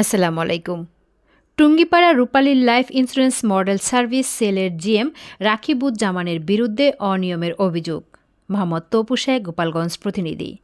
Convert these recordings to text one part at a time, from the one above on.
আসসালামু আলাইকুম। টুঙ্গিপাড়া রূপালীর লাইফ ইন্স্যুরেন্স মডেল সার্ভিস সেলের জিএম রাকিবুজ্জামানের বিরুদ্ধে অনিয়মের অভিযোগ। মোহাম্মদ তপু গোপালগঞ্জ প্রতিনিধি।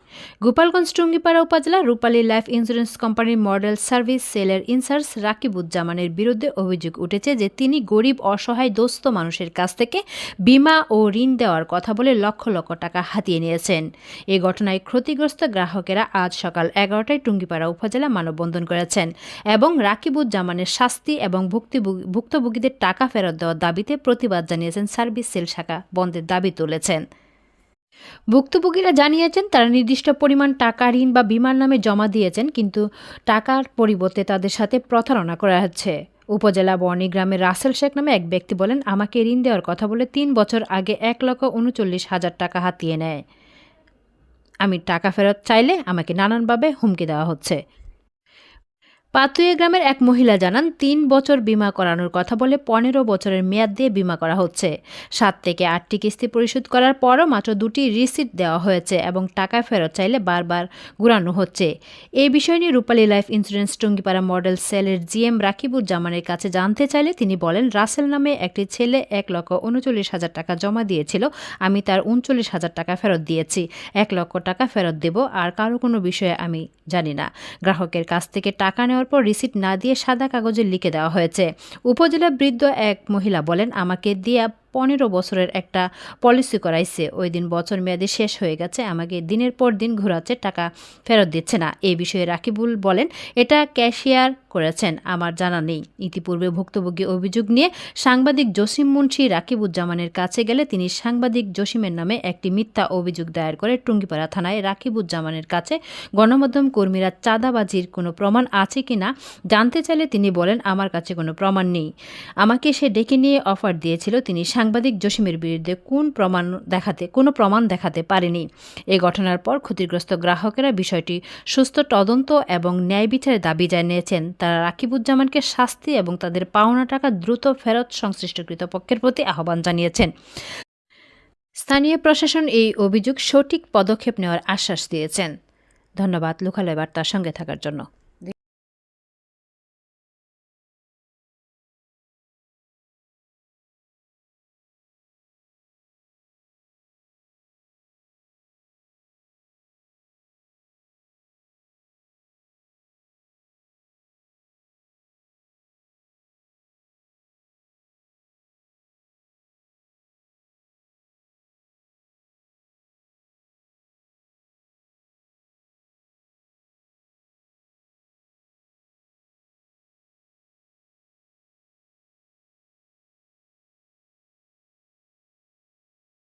গোপালগঞ্জ টুঙ্গিপাড়া উপজেলা রূপালী লাইফ ইন্স্যুরেন্স কোম্পানির মডেল সার্ভিস সেলের ইনচার্জ রাকিবুজ্জামানের বিরুদ্ধে অভিযোগ উঠেছে যে তিনি গরিব, অসহায়, দোস্ত মানুষের কাছ থেকে বিমা ও ঋণ দেওয়ার কথা বলে লক্ষ লক্ষ টাকা হাতিয়ে নিয়েছেন। এ ঘটনায় ক্ষতিগ্রস্ত গ্রাহকেরা আজ সকাল এগারোটায় টুঙ্গিপাড়া উপজেলা মানববন্ধন করেছেন এবং রাকিবুজ্জামানের শাস্তি এবং ভুক্তিভোগী- ভুক্তভোগীদের টাকা ফেরত দেওয়ার দাবিতে প্রতিবাদ জানিয়েছেন সার্ভিস সেল শাখা, বন্ধের দাবি তুলেছেন। ভুক্তভোগীরা জানিয়েছেন, তারা নির্দিষ্ট পরিমাণ টাকা, ঋণ বা বিমার নামে জমা দিয়েছেন, কিন্তু টাকার পরিবর্তে তাদের সাথে প্রতারণা করা হচ্ছে। উপজেলা বর্ণী গ্রামের রাসেল শেখ নামে এক ব্যক্তি বলেন, আমাকে ঋণ দেওয়ার কথা বলে তিন বছর আগে এক লক্ষ উনচল্লিশ হাজার টাকা হাতিয়ে নেয়। আমি টাকা ফেরত চাইলে আমাকে নানানভাবে হুমকি দেওয়া হচ্ছে। পাতুয়া গ্রামের এক মহিলা জানান, তিন বছর বিমা করানোর কথা বলে পনেরো বছরের মেয়াদ দিয়ে বিমা করা হচ্ছে। সাত থেকে আটটি কিস্তি পরিশোধ করার পরও মাত্র দুটি রিসিট দেওয়া হয়েছে এবং টাকা ফেরত চাইলে বারবার ঘুরানো হচ্ছে। এই বিষয় নিয়ে Rupali life insurance Tungipara model সেলের জিএম রাকিবুজ্জামানের কাছে জানতে চাইলে তিনি বলেন, রাসেল নামে একটি ছেলে এক লক্ষ উনচল্লিশ হাজার টাকা জমা দিয়েছিল। আমি তার উনচল্লিশ হাজার টাকা ফেরত দিয়েছি। এক লক্ষ টাকা ফেরত দেব, আর কারও কোনো বিষয়ে আমি জানি না। গ্রাহকের কাছ থেকে টাকা নেওয়ার পর রিসিট না দিয়ে সাদা কাগজে লিখে দেওয়া হয়েছে। উপজেলা বৃদ্ধ এক মহিলা বলেন, আমাকে দিয়া পনেরো বছরের একটা পলিসি করাইছে। ওই দিন বছর মেয়াদে শেষ হয়ে গেছে, আমাকে দিনের পর দিন ঘোরাচ্ছে টাকা ফেরত দিচ্ছে না। এই বিষয়ে রাকিবুল বলেন, এটা ক্যাশিয়ার করেছেন, আমার জানা নেই। ইতিপূর্বে ভুক্তভোগী অভিযোগ নিয়ে সাংবাদিক জসিম মুন্সি রাকিবুজ্জামানের কাছে গেলে তিনি সাংবাদিক জসিমের নামে একটি মিথ্যা অভিযোগ দায়ের করে টুঙ্গিপাড়া থানায় রাকিবুজ্জামানের কাছে গণমাধ্যম কর্মীরা চাঁদাবাজির কোনো প্রমাণ আছে কিনা জানতে চাইলে তিনি বলেন, আমার কাছে কোনো প্রমাণ নেই। আমাকে সে ডেকে নিয়ে অফার দিয়েছিল, তিনি সাংবাদিক জসিমের বিরুদ্ধে কোন প্রমাণ দেখাতে, কোনো প্রমাণ দেখাতে পারেনি। এই ঘটনার পর ক্ষতিগ্রস্ত গ্রাহকেরা বিষয়টি সুস্থ তদন্ত এবং ন্যায় বিচারের দাবি জানিয়েছেন। তারা রাকিবুজ্জামানকে শাস্তি এবং তাদের পাওনা টাকা দ্রুত ফেরত সংশ্লিষ্ট কৃতপক্ষের প্রতি আহ্বান জানিয়েছেন। স্থানীয় প্রশাসন এই অভিযোগ সঠিক পদক্ষেপ নেওয়ার আশ্বাস দিয়েছেন। ধন্যবাদ, লোকালয় বার্তার সঙ্গে থাকার জন্য।